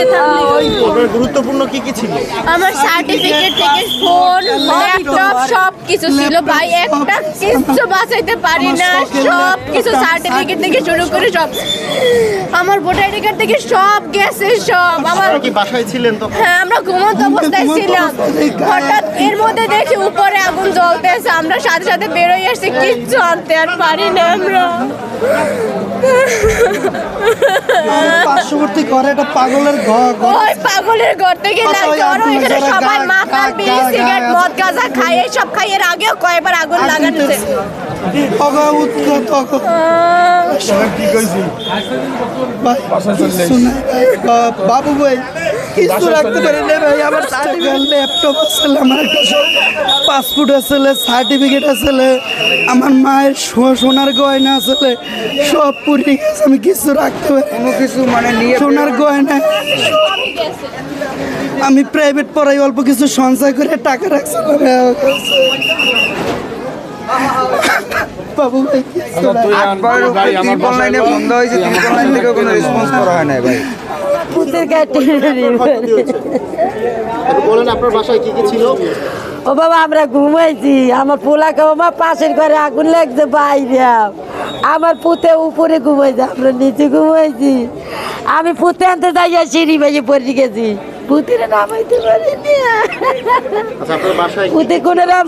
আপনার গুরুত্বপূর্ণ কি কি ছিল? আমার সার্টিফিকেট থেকে ফোন ল্যাপটপ সব কিছু ছিল। ভাই একটা কিছু বাঁচাইতে পারি না। সব কিছু সার্টিফিকেট থেকে শুরু করে সব। আমার ভোটার আইডি কার্ড থেকে সব গেছে সব। আমার কি বাসায় ছিলেন তখন? হ্যাঁ আমরা ঘুমন্ত অবস্থায় ছিলাম। হঠাৎ এর মধ্যে দেখি উপরে আগুন জ্বলতেছে। আমরা সাথে সাথে বেরোই আসছি। কিচ্ছু আনতে আর পারি না আমরা। পার্শ্ববর্তী ঘরে একটা পাগলের ঘর ওই পাগলের ঘর থেকে না জ্বর এখানে সবাই মাথা বিড়ি সিগারেট মদ গাঁজা খায় এইসব খাই এর আগেও কয়েকবার আগুন লাগাচ্ছে। বাবু ভাই কিছু রাখতে পারি না ভাই আমার সার্টিফিকেট ল্যাপটপ আসলে আমার একটা পাসপোর্ট আসলে সার্টিফিকেট আসলে আমার মায়ের সোনার গয়না আসলে সব পুড়ে গেছে আমি কিছু রাখতে পারি কোনো কিছু মানে নিয়ে সোনার গয়না। আমি প্রাইভেট পড়াই অল্প কিছু সঞ্চয় করে টাকা রাখছি বাবু ভাই কিছু নাই। আটবারের উপরে ত্রিপল লাইনে বন্ধ হয়েছে ত্রিপল লাইন থেকে কোনো রেসপন্স করা হয় না ভাই? একটু বলেন আপনার বাসায় কি কি ছিল? ও বাবা আমরা ঘুমাইছি। আমার পোলাকে মা পাশের ঘরে আগুন লাগছে বাইরে আমার পুতে উপরে ঘুমাইছে আমরা নিচে ঘুমাইছি। আমি পুতে আনতে যাইয়া সিঁড়ি বাজে পড়ে গেছি। পুতিরে নামাইতে পারিনি। আচ্ছা পুতে কোনো রাম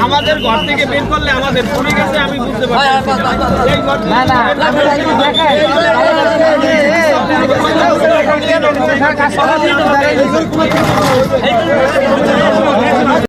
আমাদের ঘর থেকে বের করলে আমাদের পড়ে গেছে আমি বুঝতে পারছি এই ঘর থেকে- না না